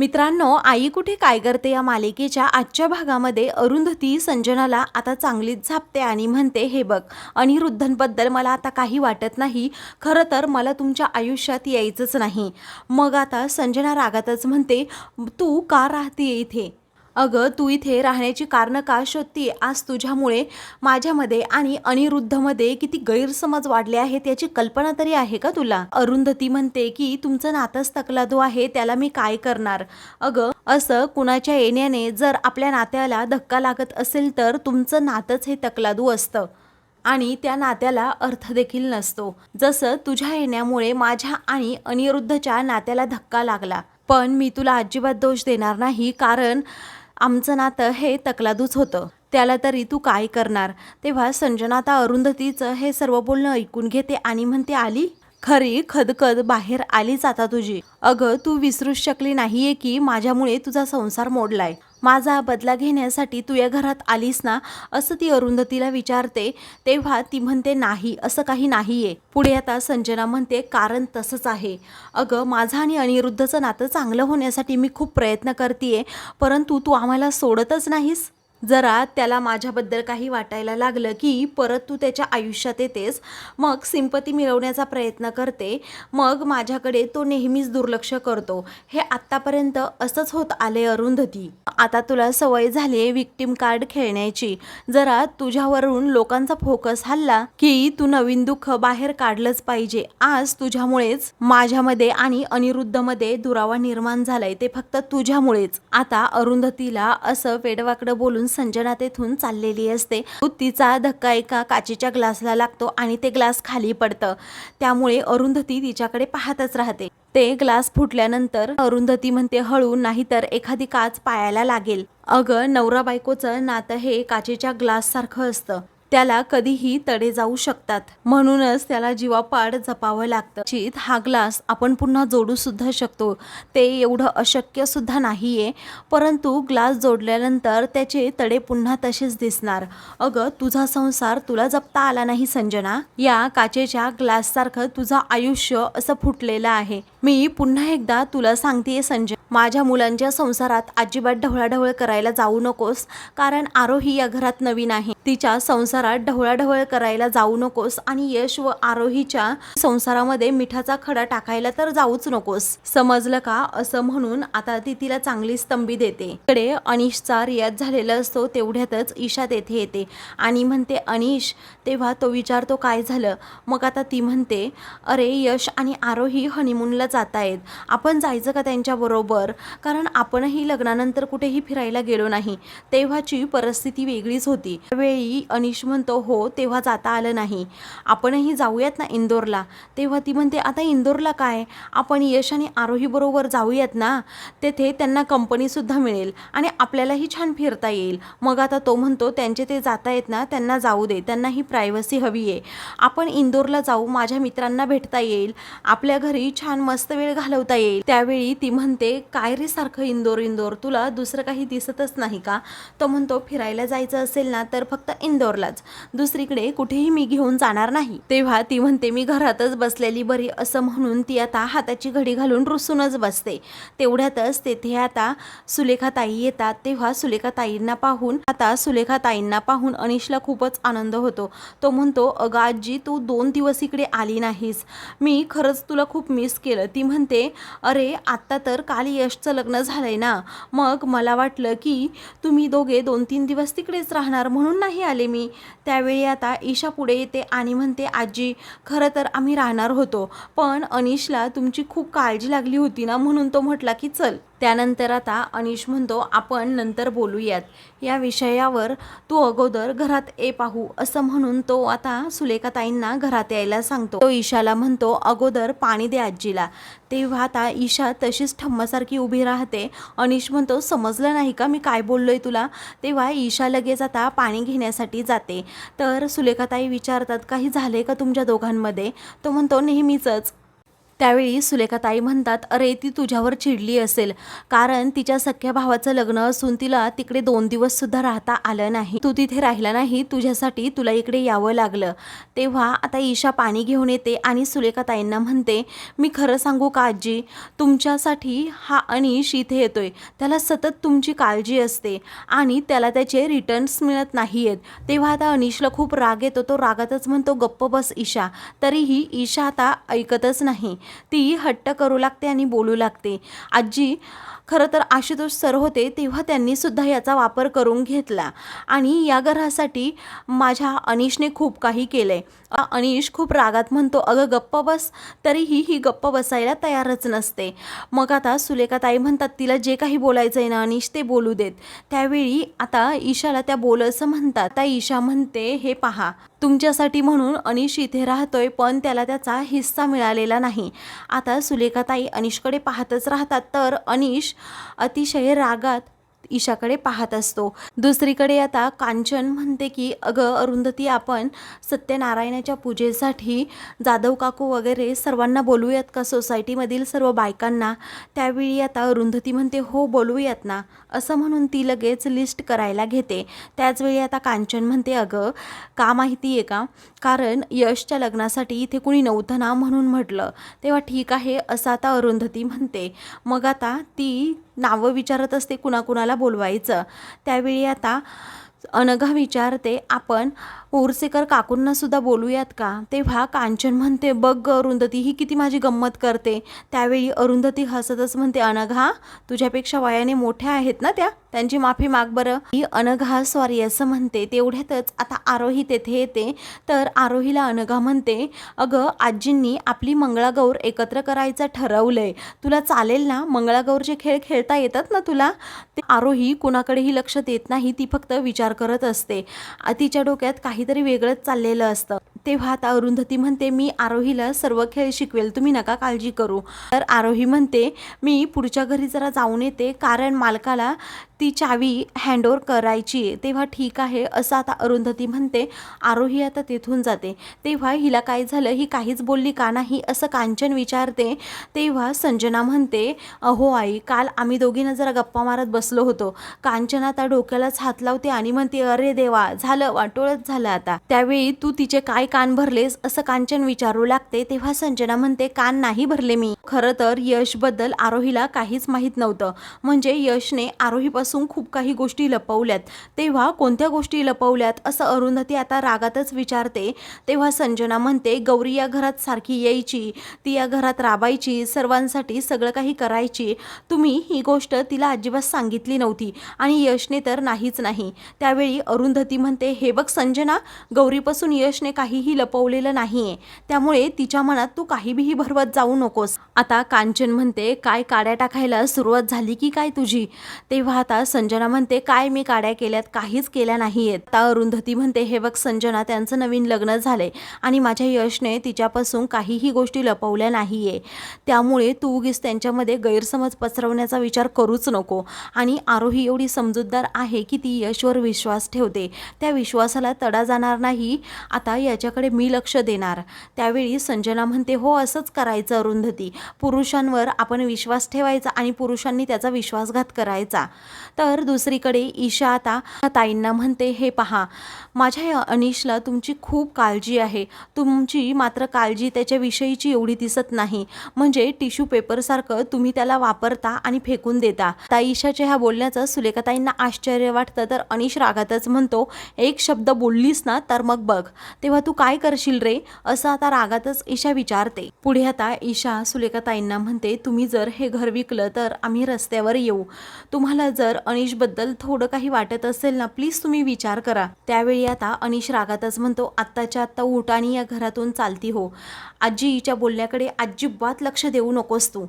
मित्रांनो आई कुठे काय करते या मालिकेच्या आजच्या भागामध्ये? अरुंधती संजनाला आता चांगलीच झापते आणि म्हणते हे बघ अनिरुद्धांबद्दल मला आता काही वाटत नाही. खरं तर मला तुमच्या आयुष्यात यायचंच नाही. मग आता संजना रागातच म्हणते तू का राहते इथे? अगं तू इथे राहण्याची कारणं का शोधते? आज तुझ्यामुळे माझ्यामध्ये आणि अनिरुद्धमध्ये किती गैरसमज वाढले आहेत याची कल्पना तरी आहे का तुला? अरुंधती म्हणते की तुमचं नातंच तकलादू आहे त्याला मी काय करणार? अगं असं कुणाच्या येण्याने जर आपल्या नात्याला धक्का लागत असेल तर तुमचं नातंच हे तकलादू असतं. आणि त्या नात्याला अर्थ देखील नसतो. जसं तुझ्या येण्यामुळे माझ्या आणि अनिरुद्धच्या नात्याला धक्का लागला. पण मी तुला अजिबात दोष देणार नाही कारण आमचं नातं हे तकलादूच होतं. त्याला तरी तू काय करणार? तेव्हा संजना आता अरुंधतीचं हे सर्व बोलणं ऐकून घेते आणि म्हणते आली? खरी खदखद बाहेर आलीच आता तुझी. अगं तू विसरूच शकली नाहीये की माझ्यामुळे तुझा संसार मोडलाय. माझा बदला घेण्यासाठी तू या घरात आलीस ना? असं ती अरुंधतीला विचारते. तेव्हा ती म्हणते नाही असं काही नाहीये. पुढे आता संजना म्हणते कारण तसंच आहे. अगं माझं आणि अनिरुद्धचं नातं चांगलं होण्यासाठी मी खूप प्रयत्न करते परंतु तू आम्हाला सोडतच नाहीस. जरा त्याला माझ्याबद्दल काही वाटायला लागलं की परत तू त्याच्या आयुष्यात येतेस. मग सिंपती मिळवण्याचा प्रयत्न करते. मग माझ्याकडे तो नेहमीच दुर्लक्ष करतो. हे आत्तापर्यंत असंच होत आले अरुंधती. आता तुला सवय झाली आहे विक्टीम कार्ड खेळण्याची. जरा तुझ्यावरून लोकांचा फोकस हल्ला की तू नवीन दुःख बाहेर काढलंच पाहिजे. आज तुझ्यामुळेच माझ्यामध्ये आणि अनिरुद्धमध्ये दुरावा निर्माण झालाय. ते फक्त तुझ्यामुळेच. आता अरुंधतीला असं वेडवाकडं बोलून संजना तेथून चाललेली असते. तिचा धक्का एका काचेच्या ग्लासला लागतो आणि ते ग्लास खाली पडतं. त्यामुळे अरुंधती तिच्याकडे पाहतच राहते. ते ग्लास फुटल्यानंतर अरुंधती म्हणते हळू नाहीतर एखादी काच पायाला लागेल. अगं नवरा बायकोचं नातं हे काचेच्या ग्लास सारखं असतं. त्याला कधीही तडे जाऊ शकतात. म्हणूनच त्याला जीवापाड जपावं लागतं. चित हा ग्लास आपण पुन्हा जोडू सुद्धा शकतो. ते एवढं अशक्य सुद्धा नाहीये. परंतु ग्लास जोडल्यानंतर त्याचे तडे पुन्हा तसेच दिसणार. अगं तुझा संसार तुला जपता आला नाही संजना. या काचेच्या ग्लाससारखं तुझं आयुष्य असं फुटलेलं आहे. मी पुन्हा एकदा तुला सांगतेय संजय. माझ्या मुलांच्या संसारात अजिबात ढवळाढवळ करायला जाऊ नकोस कारण आरोही या घरात नवीन आहे. तिच्या संसारात ढवळाढवळ करायला जाऊ नकोस आणि यश व आरोहीच्या संसारामध्ये मिठाचा खडा टाकायला तर जाऊच नकोस. समजलं का? असं म्हणून आता ती तिला चांगली स्तंभी देते. इकडे अनिशचा रियाज झालेला असतो तेवढ्यातच ईशा तेथे येते आणि म्हणते अनिश तेव्हा तो विचारतो काय झालं? मग आता ती म्हणते अरे यश आणि आरोही हनीमूनला जात आहेत आपण जायचं का त्यांच्याबरोबर कारण आपणही लग्नानंतर कुठेही फिरायला गेलो नाही. तेव्हाची परिस्थिती वेगळीच होती. त्यावेळी अनिश म्हणतो हो तेव्हा जाता आलं नाही. आपणही जाऊयात ना इंदोरला. तेव्हा ती म्हणते आता इंदोरला काय? आपण यश आणि आरोही बरोबर जाऊयात ना? तेथे त्यांना कंपनीसुद्धा मिळेल आणि आपल्यालाही छान फिरता येईल. मग आता तो म्हणतो त्यांचे ते जाता येत ना त्यांना जाऊ दे. त्यांना ही प्रायव्हसी हवी आहे. आपण इंदोरला जाऊ माझ्या मित्रांना भेटता येईल. आपल्या घरी छान मस्त जास्त वेळ घालवता येईल. त्यावेळी ती म्हणते काय रे सारखं इंदोर इंदोर तुला दुसरं काही दिसतच नाही का? तो म्हणतो फिरायला जायचं असेल ना तर फक्त इंदोरलाच. दुसरीकडे कुठेही मी घेऊन जाणार नाही. तेव्हा ती म्हणते मी घरातच बसलेली बरी असं म्हणून ती आता हाताची घडी घालून रुसूनच बसते. तेवढ्यातच तेथे आता सुलेखा ताई येतात. तेव्हा सुलेखा ताईंना पाहून आता सुलेखा ताईंना पाहून अनिशला खूपच आनंद होतो. तो म्हणतो अगं आजी तू दोन दिवस इकडे आली नाहीस. मी खरंच तुला खूप मिस केलं. ती म्हणते अरे आत्ता तर काल यशचं लग्न झालं आहे ना. मग मला वाटलं की तुम्ही दोघे दोन तीन दिवस तिकडेच राहणार म्हणून नाही आले मी. त्यावेळी आता ईशा पुढे येते आणि म्हणते आजी खरं तर आम्ही राहणार होतो. पण अनिशला तुमची खूप काळजी लागली होती ना म्हणून तो म्हटला की चल. त्यानंतर आता अनिश म्हणतो आपण नंतर बोलूयात. या विषयावर तू अगोदर घरात ये पाहू असं म्हणून तो आता सुलेखाताईंना घरात यायला सांगतो. तो ईशाला म्हणतो अगोदर पाणी दे आजीला. तेव्हा आता ईशा तशीच ठम्मासारखी उभी राहते. अनिश म्हणतो समजलं नाही का मी काय बोललोय तुला? तेव्हा ईशा लगेच आता पाणी घेण्यासाठी जाते. तर सुलेखाताई विचारतात काही झाले का तुमच्या दोघांमध्ये? तो म्हणतो नेहमीचंच. त्यावेळी सुलेखाताई म्हणतात अरे ती तुझ्यावर चिडली असेल. कारण तिच्या सख्या भावाचं लग्न असून तिला तिकडे दोन दिवस सुद्धा राहता आलं नाही. तू तिथे राहिला नाही तुझ्यासाठी तुला इकडे यावं लागलं. तेव्हा आता ईशा पाणी घेऊन येते आणि सुलेखाताईंना म्हणते मी खरं सांगू का आजी? तुमच्यासाठी हा अनिश इथे येतोय. त्याला सतत तुमची काळजी असते आणि त्याला त्याचे रिटर्न्स मिळत नाही आहेत तेव्हा आता अनिशला खूप राग येतो. तो रागातच म्हणतो गप्प बस ईशा. तरीही ईशा आता ऐकतच नाही. ती हट्ट करू लागते आणि बोलू लागते. आजी खरं तर आशुतोष सर होते तेव्हा त्यांनी सुद्धा याचा वापर करून घेतला. आणि या घरासाठी माझ्या अनिशने खूप काही केलं. आहे अनिश खूप रागात म्हणतो अगं गप्प बस. तरीही ही गप्प बसायला तयारच नसते. मग आता सुलेखाताई म्हणतात तिला जे काही बोलायचं आहे ना अनिश ते बोलू देत. त्यावेळी आता ईशाला त्या बोल असं म्हणतात. त्या ईशा म्हणते हे पहा तुमच्यासाठी म्हणून अनिश इथे राहतोय पण त्याला त्याचा हिस्सा मिळालेला नाही. आता सुलेखाताई अनिशकडे पाहतच राहतात तर अनिश अतिशय रागात ईशाकडे पाहत असतो. दुसरीकडे आता कांचन म्हणते की अगं अरुंधती आपण सत्यनारायणाच्या पूजेसाठी जाधव काकू वगैरे सर्वांना बोलूयात का? सोसायटीमधील सर्व बायकांना. त्यावेळी आता अरुंधती म्हणते हो बोलूयात ना. असं म्हणून ती लगेच लिस्ट करायला घेते. त्याचवेळी आता कांचन म्हणते अगं का माहिती आहे का? कारण यशच्या लग्नासाठी इथे कुणी नव्हतं ना? म्हणून म्हटलं. तेव्हा ठीक आहे असं आता अरुंधती म्हणते. मग आता ती नावं विचारत असते कुणाकुणाला बोलवायचं. त्यावेळी आता अनघा विचारते आपण उर्सेकर काकूंना सुद्धा बोलूयात का? तेव्हा कांचन म्हणते बघ ग अरुंधती ही किती माझी गंमत करते. त्यावेळी अरुंधती हसतच म्हणते अनघा तुझ्यापेक्षा वयाने मोठ्या आहेत ना त्या? त्यांची माफी माग बरं. ही अनघा सॉरी असं म्हणते. तेवढ्यातच आता आरोही तेथे येते. तर आरोहीला अनघा म्हणते अगं आजींनी आपली मंगळागौर एकत्र करायचं ठरवलंय. तुला चालेल ना? मंगळागौरचे खेळ खेळता येतात ना तुला? ते आरोही कुणाकडेही लक्ष देत नाही ती फक्त विचार करत असते. तिच्या डोक्यात काही काहीतरी वेगळंच चाललेलं असतं. तेव्हा आता अरुंधती म्हणते मी आरोहीला सर्व खेळ शिकवेल तुम्ही नका काळजी करू. तर आरोही म्हणते मी पुढच्या घरी जरा जाऊन येते कारण मालकाला ती चावी हँडओव्हर करायची तेव्हा ठीक आहे असं आता अरुंधती म्हणते. आरोही आता तिथून जाते. तेव्हा हिला काय झालं ही काहीच बोलली का नाही असं कांचन विचारते. तेव्हा संजना म्हणते अहो आई काल आम्ही दोघींना जरा गप्पा मारत बसलो होतो. कांचन आता डोक्यालाच हात लावते आणि म्हणते अरे देवा झालं वाटोळच झालं आता. त्यावेळी तू तिचे काय कान भरलेस असं कांचन विचारू लागते. तेव्हा संजना म्हणते कान नाही भरले मी. खरं तर यशबद्दल आरोहीला काहीच माहीत नव्हतं. म्हणजे यशने आरोहीपासून असून खूप काही गोष्टी लपवल्यात. तेव्हा कोणत्या गोष्टी लपवल्यात असं अरुंधती आता रागातच विचारते. तेव्हा संजना म्हणते गौरी या घरात सारखी यायची ती या घरात राबायची सर्वांसाठी सगळं काही करायची. तुम्ही ही गोष्ट तिला अजिबात सांगितली नव्हती आणि यशने तर नाहीच नाही. त्यावेळी अरुंधती म्हणते हे बघ संजना गौरीपासून यशने काहीही लपवलेलं नाहीये. त्यामुळे तिच्या मनात तू काहीबीही भरवत जाऊ नकोस. आता कांचन म्हणते काय काड्या टाकायला सुरुवात झाली की काय तुझी? तेव्हा आता संजना म्हणते काय मी काड्या केल्यात? काहीच केल्या नाहीयेत. आता अरुंधती म्हणते हे बघ संजना त्यांचं नवीन लग्न झालंय आणि माझ्या यशने तिच्यापासून काहीही गोष्टी लपवल्या नाहीये. त्यामुळे तू उगीच त्यांच्यामध्ये गैरसमज पसरवण्याचा विचार करूच नको. आणि आरोही एवढी समजूतदार आहे की ती यशवर विश्वास ठेवते. त्या विश्वासाला तडा जाणार नाही. आता याच्याकडे मी लक्ष देणार. त्यावेळी संजना म्हणते हो असंच करायचं अरुंधती. पुरुषांवर आपण विश्वास ठेवायचा आणि पुरुषांनी त्याचा विश्वासघात करायचा. तर दुसरीकडे ईशा आता ताईंना म्हणते हे पहा माझ्या या अनिशला तुमची खूप काळजी आहे. तुमची मात्र काळजी त्याच्याविषयीची एवढी दिसत नाही. म्हणजे टिश्यू पेपरसारखं तुम्ही त्याला वापरता आणि फेकून देता. ताईशाच्या ह्या बोलण्याचं सुलेखाताईंना आश्चर्य वाटतं. तर अनिश रागातच म्हणतो एक शब्द बोललीस ना तर मग बघ. तेव्हा तू काय करशील रे? असं आता रागातच ईशा विचारते. पुढे आता ईशा सुलेखाताईंना म्हणते तुम्ही जर हे घर विकलं तर आम्ही रस्त्यावर येऊ. तुम्हाला जर अनिशबद्दल थोडं काही वाटत असेल ना प्लीज तुम्ही विचार करा. त्यावेळी आता अनिश रागातच म्हणतो आत्ताच्या आत्ता उठानी या घरातून चालती हो. आजीच्या बोलण्याकडे अजिबात लक्ष देऊ नकोस तू.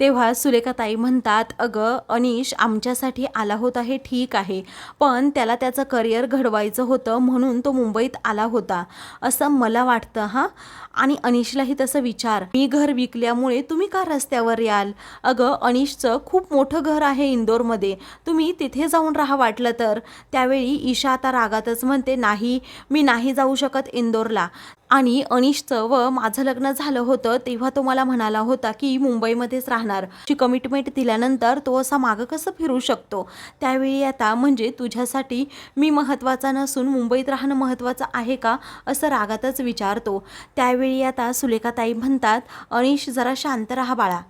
तेव्हा सुलेखाताई म्हणतात अगं अनिश आमच्यासाठी आला होता हे ठीक आहे पण त्याला त्याचं करिअर घडवायचं होतं म्हणून तो मुंबईत आला होता. असं मला वाटतं हां? आणि अनिशलाही तसं विचार. मी घर विकल्यामुळे तुम्ही का रस्त्यावर याल? अगं अनिशचं खूप मोठं घर आहे इंदोरमध्ये. तुम्ही तिथे जाऊन राहा वाटलं तर. त्यावेळी ईशा आता रागातच म्हणते नाही मी नाही जाऊ शकत इंदोरला. आणि अनिशचं व माझं लग्न झालं होतं तेव्हा तो मला म्हणाला होता की मुंबईमध्येच राहणार. ची कमिटमेंट दिल्यानंतर तो असा मागं कसं फिरू शकतो? त्यावेळी आता म्हणजे तुझ्यासाठी मी महत्त्वाचा नसून मुंबईत राहणं महत्त्वाचं आहे का असं रागातच विचारतो. त्यावेळी आता सुलेखाताई म्हणतात अनिश जरा शांत राहा बाळा.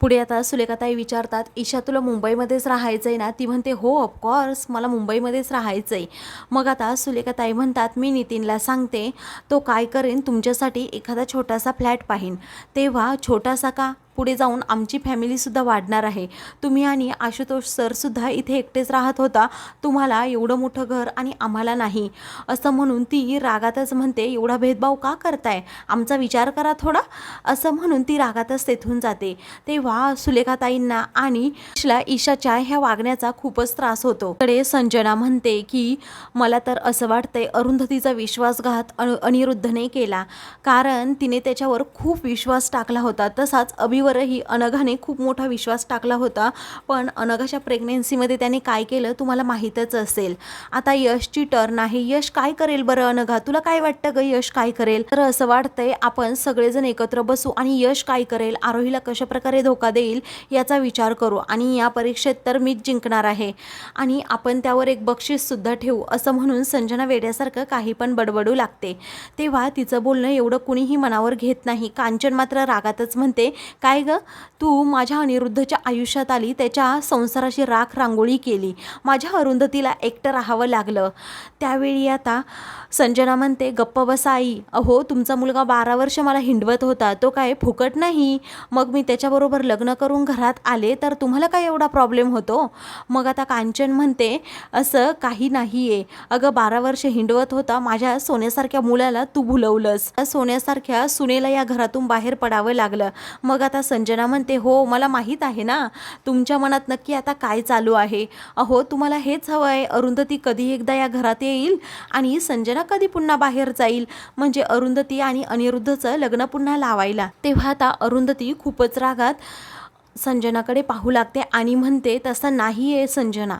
पुढे आता सुलेखाताई विचारतात ईशा तुला मुंबईमध्येच राहायचं आहे ना? ती म्हणते हो ऑफकोर्स मला मुंबईमध्येच राहायचं आहे मग आता सुलेखाताई म्हणतात मी नितीनला सांगते तो काय करेन तुमच्यासाठी एखादा छोटासा फ्लॅट पाहीन. तेव्हा छोटासा का? पुढे जाऊन आमची फॅमिलीसुद्धा वाढणार आहे. तुम्ही आणि आशुतोष सरसुद्धा इथे एकटेच राहत होता. तुम्हाला एवढं मोठं घर आणि आम्हाला नाही. असं म्हणून ती रागातच म्हणते एवढा भेदभाव का करताय? आमचा विचार करा थोडा. असं म्हणून ती रागातच तेथून जाते. तेव्हा सुलेखाताईंना आणि ईशला ईशाच्या ह्या वागण्याचा खूपच त्रास होतो. कडे संजना म्हणते की मला तर असं वाटतंय अरुंधतीचा विश्वासघात अनिरुद्धने केला. कारण तिने त्याच्यावर खूप विश्वास टाकला होता. तसाच अभि अभिवरही अनघाने खूप मोठा विश्वास टाकला होता. पण अनघाच्या प्रेग्नेन्सीमध्ये त्याने काय केलं तुम्हाला माहीतच असेल. आता यशची टर्न आहे. यश काय करेल बरं अनघा? तुला काय वाटतं ग यश काय करेल? तर असं वाटतंय आपण सगळेजण एकत्र बसू आणि यश काय करेल? आरोहीला कशा प्रकारे धोका देईल याचा विचार करू आणि या परीक्षेत तर मीच जिंकणार आहे. आणि आपण त्यावर एक बक्षीससुद्धा ठेवू असं म्हणून संजना वेड्यासारखं काही पण बडबडू लागते. तेव्हा तिचं बोलणं एवढं कुणीही मनावर घेत नाही. कांचन मात्र रागातच म्हणते काय ग? तू माझ्या अनिरुद्धच्या आयुष्यात आली त्याच्या संसाराची राख रांगोळी केली. माझ्या अरुंधतीला एकटं राहावं लागलं. त्यावेळी आता संजना म्हणते गप्प बसा आई. अहो तुमचा मुलगा बारा वर्ष मला हिंडवत होता. तो काय फुकट नाही? मग मी त्याच्याबरोबर लग्न करून घरात आले तर तुम्हाला काय एवढा प्रॉब्लेम होतो? मग आता कांचन म्हणते असं काही नाही आहे अगं बारा वर्ष हिंडवत होता. माझ्या सोन्यासारख्या मुलाला तू भुलवलंस. सोन्यासारख्या सुनेला या घरातून बाहेर पडावं लागलं. मग आता संजना म्हणते हो मला माहीत आहे ना तुमच्या मनात नक्की आता काय चालू आहे? अहो तुम्हाला हेच हवं आहे अरुंधती कधी एकदा या घरात येईल आणि संजना कधी पुन्हा बाहेर जाईल? म्हणजे अरुंधती आणि अनिरुद्धचं लग्न पुन्हा लावायला. तेव्हा आता अरुंधती खूपच रागात संजनाकडे पाहू लागते आणि म्हणते तसं नाही आहे संजना.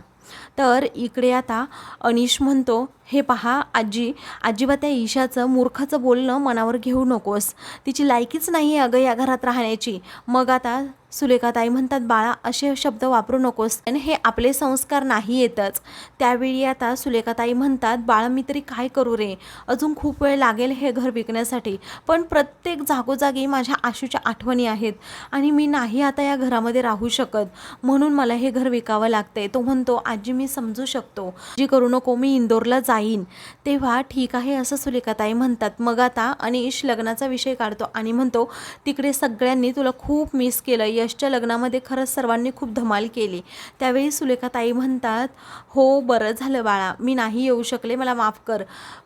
तर इकडे आता अनिश म्हणतो हे पहा आजी आजीबा त्या ईशाचं मूर्खाचं बोलणं मनावर घेऊ नकोस. तिची लायकीच नाही आहे अगं या घरात राहण्याची. मग आता सुलेखाताई म्हणतात बाळा असे शब्द वापरू नकोस आणि हे आपले संस्कार नाही येतच. त्यावेळी आता सुलेखाताई म्हणतात बाळा मी तरी काय करू रे? अजून खूप वेळ लागेल हे घर विकण्यासाठी पण प्रत्येक जागोजागी माझ्या आशूच्या आठवणी आहेत आणि मी नाही आता या घरामध्ये राहू शकत. म्हणून मला हे घर विकावं लागतंय. तो म्हणतो आजी मी समजू शकतो. जी करू नको मी इंदोरला जाईन. तेव्हा ठीक आहे असं सुलेखाताई म्हणतात. मग आता अनिश लग्नाचा विषय काढतो आणि म्हणतो तिकडे सगळ्यांनी तुला खूप मिस केलं यशच्या लग्नामध्ये खरंच सर्वांनी खूप धमाल केली. त्यावेळी सुलेखाताई म्हणतात हो बरं झालं बाळा मी नाही येऊ शकले मला माफ कर.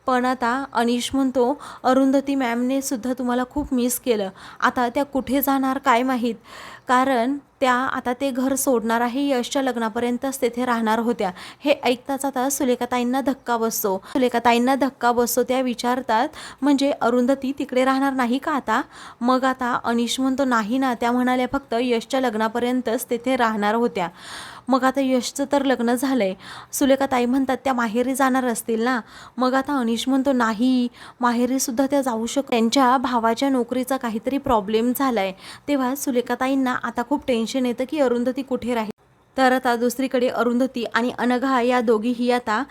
पण आता अनिश म्हणतो अरुंधती मॅमने सुद्धा तुम्हाला खूप मिस केलं. आता त्या कुठे जाणार काय माहीत? कारण त्या आता ते घर सोडणार आहे यशच्या लग्नापर्यंतच तेथे राहणार होत्या. हे ऐकताच आता सुलेखाताईंना धक्का बसतो. सुलेखाताईंना धक्का बसतो त्या विचारतात म्हणजे अरुंधती तिकडे राहणार नाही का आता? मग आता अनिश म्हणतो नाही ना. त्या म्हणाल्या फक्त यशच्या लग्नापर्यंतच तेथे राहणार होत्या. मग आता यशचं तर लग्न झालंय. सुलेखाताई म्हणतात त्या माहेरी जाणार असतील ना? मग आता अनिश म्हणतो नाही माहेरीसुद्धा त्या जाऊ शक त्यांच्या भावाच्या नोकरीचा काहीतरी प्रॉब्लेम झालाय. तेव्हा सुलेखाताईंना आता खूप टेन्शन येतं की अरुंधती कुठे राहील? तर आता दुसरीकडे अरुंधती आणि अनघा या दोघीही आता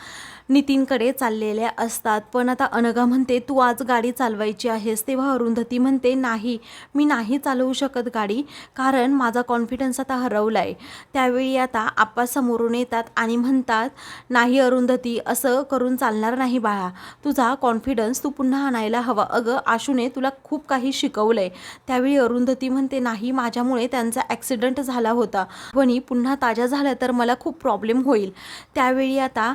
नितीनकडे चाललेल्या असतात. पण आता अनघा म्हणते तू आज गाडी चालवायची आहेस. तेव्हा अरुंधती म्हणते नाही मी नाही चालवू शकत गाडी कारण माझा कॉन्फिडन्स आता हरवला आहे त्यावेळी आता आप्पा समोरून येतात आणि म्हणतात नाही अरुंधती असं करून चालणार नाही बाळा. तुझा कॉन्फिडन्स तू पुन्हा आणायला हवा. अगं आशूने तुला खूप काही शिकवलं आहे त्यावेळी अरुंधती म्हणते नाही माझ्यामुळे त्यांचा ॲक्सिडंट झाला होता. पण पुन्हा ताज्या झाल्या तर मला खूप प्रॉब्लेम होईल. त्यावेळी आता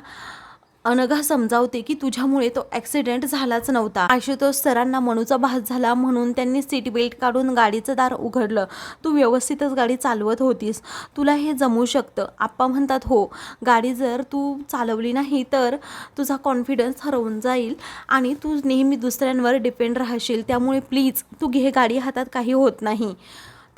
अनघा समजावते की तुझ्यामुळे तो ॲक्सिडेंट झालाच नव्हता. आशुतोष सरांना मनूचा भास झाला म्हणून त्यांनी सीट बेल्ट काढून गाडीचं दार उघडलं. तू व्यवस्थितच गाडी चालवत होतीस. तुला हे जमू शकतं. आप्पा म्हणतात हो गाडी जर तू चालवली नाही तर तुझा कॉन्फिडन्स हरवून जाईल आणि तू नेहमी दुसऱ्यांवर डिपेंड राहशील. त्यामुळे प्लीज तू घे. गाडी हातात काही होत नाही.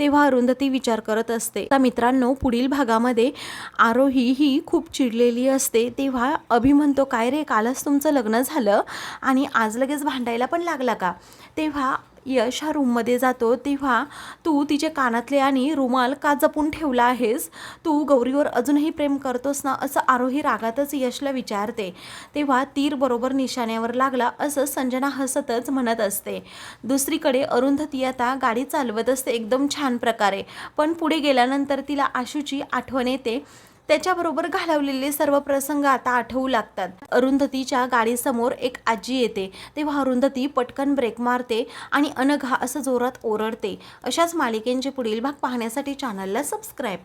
तेव्हा अरुंधती विचार करत असते. आता मित्रांनो पुढील भागामध्ये आरोही ही खूप चिडलेली असते. तेव्हा अभि म्हणतो काय रे कालच तुमचं लग्न झालं आणि आज लगेच भांडायला पण लागला का? तेव्हा यश हा रूममध्ये जातो तेव्हा तू तिचे कानातले आणि रुमाल का जपून ठेवला आहेस? तू गौरीवर अजूनही प्रेम करतोस ना असं आरोही रागातच यशला विचारते. तेव्हा तीर बरोबर निशाण्यावर लागला असं संजना हसतच म्हणत असते. दुसरीकडे अरुंधती आता गाडी चालवत असते एकदम छान प्रकारे. पण पुढे गेल्यानंतर तिला आशूची आठवण येते. त्याच्याबरोबर घालवलेले सर्व प्रसंग आता आठवू लागतात. अरुंधतीच्या गाडीसमोर एक आजी येते. तेव्हा अरुंधती पटकन ब्रेक मारते आणि अनघा असं जोरात ओरडते. अशाच मालिकेंचे पुढील भाग पाहण्यासाठी चॅनलला सबस्क्राईब